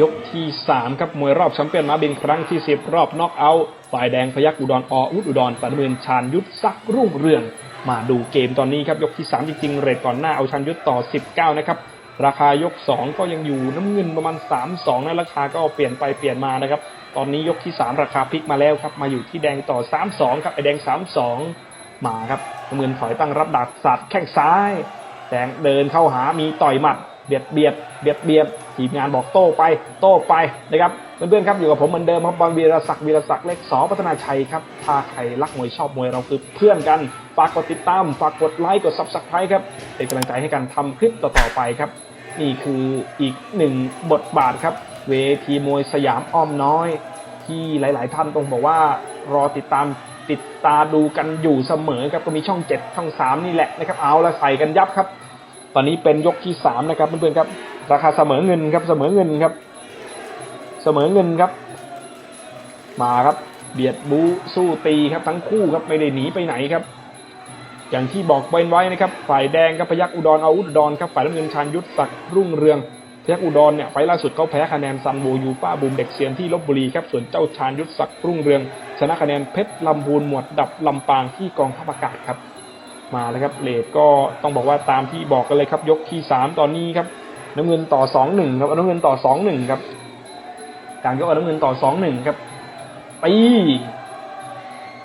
ยกที่ 3 ครับมวยรอบแชมเปี้ยนมาบินครั้งที่ 10 รอบน็อกเอาท์ฝ่ายแดงพยักอุดรออุดอุดรฝ่ายน้ำเงินชาญยุทธซักรุ่งเรือง มาดูเกมตอนนี้ครับยกที่ 3 จริง ๆ เรทก่อนหน้าเอาชาญยุทธต่อ 19 นะครับ ราคายก 2 ก็ยังอยู่น้ำเงินประมาณ 3-2นะราคาก็เปลี่ยนไปเปลี่ยนมานะครับ ตอนนี้ยกที่ 3 ราคาพลิกมาแล้วครับมาอยู่ที่แดงต่อ 3-2 ครับไอแดง 3-2 มาครับน้ำเงินถอยตั้งรับดักสัตว์แข้งซ้ายแดงเดินเข้าหามีต่อยหมัด เบียดเบียดเบียดเบียดทีมงานบอกโต้ไป โต้ไปนะครับเพื่อนๆครับอยู่กับผมเหมือนเดิมครับบอลวีรศักดิ์วีรศักดิ์เล็กสอพัฒนาชัยครับถ้าใครรักมวยชอบมวยเราคือเพื่อนกันฝากกดติดตามฝากกดไลค์กดซับสไครต์ครับเป็นกำลังใจให้กันทำคลิปต่อๆไปครับ นี่คืออีกหนึ่งบทบาทครับ เวทีมวยสยามอ้อมน้อย ที่หลาย ๆ ท่านต้องบอกว่ารอติดตามติดตาดูกันอยู่เสมอครับก็มีช่อง 7 ช่อง 3 นี่แหละนะครับเอาละใส่กันยับครับ ตอนนี้เป็นยกที่3นะครับเพื่อนๆครับ ราคาเสมอเงินครับเสมอเงินครับ เสมอเงินครับ มาครับ เบียดบูสู้ตีครับทั้งคู่ครับไม่ได้หนีไปไหนครับ อย่างที่บอกไว้ไว้นะครับ ฝ่ายแดงครับพยักอุดรเอาอุดรครับฝ่ายน้ำเงินชานยุทธศักดิ์รุ่งเรืองพยักอุดรเนี่ยไฟล์ล่าสุดเขาแพ้คะแนนซันโวยูป้าบูมเด็กเซียนที่ลบบุรีครับส่วนเจ้าชานยุทธศักดิ์รุ่งเรือง ชนะคะแนนเพชรลำพูนหมวดดับลำปางที่กองทัพอากาศครับ มาแล้วครับเลดก็ต้องบอกว่าตามที่บอกกันเลยครับ ยกที่สามตอนนี้ครับ น้ำเงินต่อสองหนึ่งครับน้ำเงินต่อสองหนึ่งครับการยกเอาน้ำเงินต่อสองหนึ่งครับตี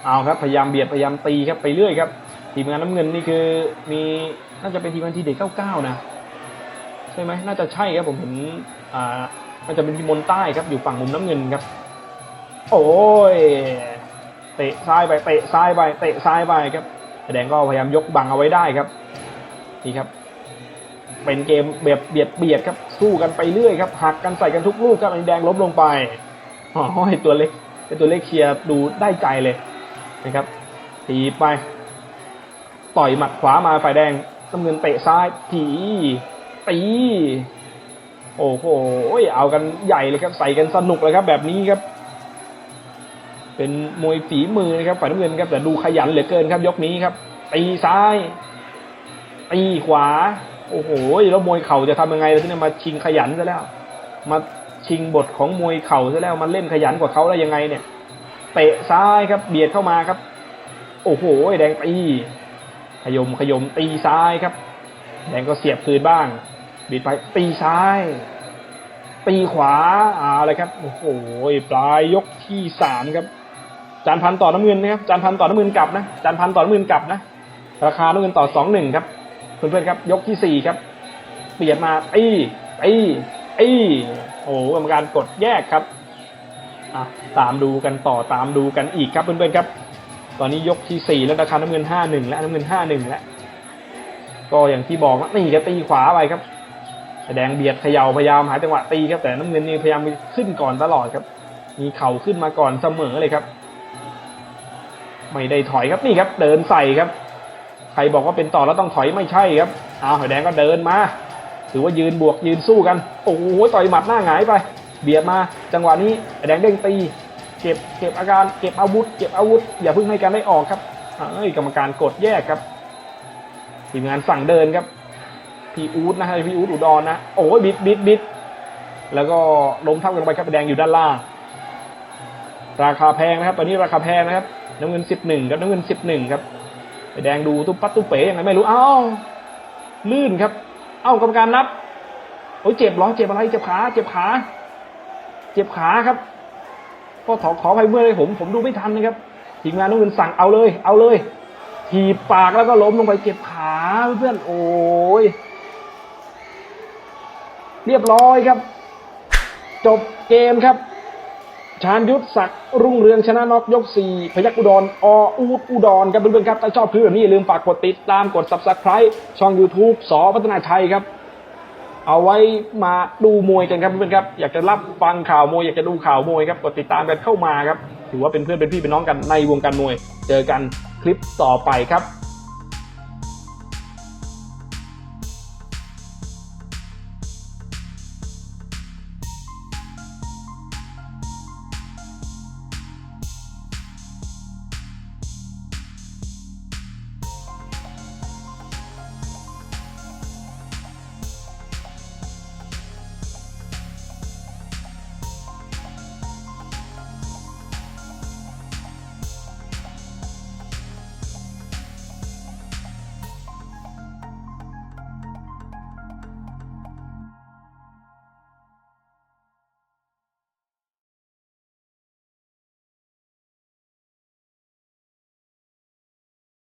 เอาครับพยายามเบียดพยายามตีครับไปเรื่อยครับ ทีมงานน้ำเงินนี่คือมีน่าจะเป็นทีมงานทีเด็กเก้าเก้านะใช่ไหมน่าจะใช่ครับผมเห็นอ่าน่าจะเป็นทีมมนใต้ครับอยู่ฝั่งมุมน้ำเงินครับ โอ้ยเตะซ้ายไปเตะซ้ายไปเตะซ้ายไปครับ แดงก็พยายามยกบังเอาไว้ได้ครับนี่ครับ เป็นเกมเบียดเบียดเบียดครับสู้กันไปเรื่อยครับหักกันใส่กันทุกลูกครับอันนี้แดงล้มลงไปอ๋อให้ตัวเล็กให้ตัวเล็กเคลียร์ดูได้ใจเลยนะครับตีไป ต่อยหมัดขวามาฝ่ายแดงน้ำเงินเตะซ้ายถีตีโอ้โหเอากันใหญ่เลยครับ ใส่กันสนุกเลยครับ แบบนี้ครับ เป็นมวยฝีมือนะครับฝ่ายน้ำเงินครับแต่ดูขยันเหลือเกินครับ ยกนี้ครับตีซ้ายตีขวา โอ้โหแล้วมวยเข่าจะทำยังไงล่ะที่นี่มาชิงขยันซะแล้ว มาชิงบทของมวยเข่าซะแล้วมาเล่นขยันกว่าเขาได้ยังไงเนี่ยเตะซ้ายครับ เบียดเข้ามาครับ โอ้โหแดงตีขยมขยมตีซ้ายครับ แดงก็เสียบคืนบ้างบิดไปตีซ้าย ตีขวาเอาเลยครับ โอ้โหปลายยกที่สามครับ จานพันต่อน้ำเงินนะครับจานพันต่อน้ำเงินกลับนะจานพันต่อน้ำเงินกลับนะ ราคาน้ำเงินต่อสองหนึ่งครับเพื่อนๆครับ ยกที่สี่ครับ เปลี่ยนมาตีตีตีโอ้โหกรรมการกดแยกครับอะตามดูกันต่อตามดูกันอีกครับเพื่อนๆครับ ตอนนี้ยกที่สี่แล้วราคาน้ำเงินห้าหนึ่งและน้ำเงินห้าหนึ่งแล้วก็อย่างที่บอกนะนี่ก็ตีขวาไปครับแดงเบียดเขย่าพยายามหาจังหวะตีครับแต่น้ำเงินนี่พยายามขึ้นก่อนตลอดครับ มีเข่าขึ้นมาก่อนเสมอเลยครับ ไม่ได้ถอยครับนี่ครับ เดินใส่ครับ ใครบอกว่าเป็นต่อแล้วต้องถอยไม่ใช่ครับอ้าวหอยแดงก็เดินมาถือว่ายืนบวกยืนสู้กัน โอ้โหต่อยหมัดหน้าหงายไป เบียดมา จังหวะนี้ไอ้แดงเด้งตี เก็บเก็บอาการเก็บอาวุธ เก็บอาวุธ อย่าเพิ่งให้การได้ออกครับเอ้ยกรรมการกดแยกครับทีมงานสั่งเดินครับพี่อูดนะฮะพี่อูดอุดรนะโอ้ยบิดบิดบิดแล้วก็ล้มทับกันไปครับแดงอยู่ด้านล่าง ราคาแพงนะครับ ตอนนี้ราคาแพงนะครับ น้ำเงินสิบหนึ่งครับน้ำเงินสิบหนึ่งครับไอ้แดงดูตุ๊บปั๊บตุ๊บเป๋ยังไงไม่รู้เอ้าลื่นครับ เอ้ากรรมการนับโอ้ยเจ็บหรอเจ็บอะไรเจ็บขาเจ็บขา เจ็บขาครับ ก็ขอขอไปเมื่อเลยผม ผมดูไม่ทันนะครับทีมงานน้ำเงินสั่งเอาเลย เอาเลยถีบปากแล้วก็ล้มลงไปเจ็บขาเพื่อนโอ้ยเรียบร้อยครับ จบเกมครับ ชาญยุทธศักดิ์รุ่งเรืองชนะน็อกยก 4 พยักอุดรออูดอุดรครับเพื่อนๆครับถ้าชอบคลิปแบบนี้อย่าลืมฝากกดติดตามกด subscribe ช่อง YouTube สอพัฒนาชัยครับ เอาไว้มาดูมวยกันครับเพื่อนๆครับ อยากจะรับฟังข่าวมวยอยากจะดูข่าวมวยครับกดติดตามกันเข้ามาครับ ถือว่าเป็นเพื่อนเป็นพี่เป็นน้องกันในวงการมวย เจอกันคลิปต่อไปครับ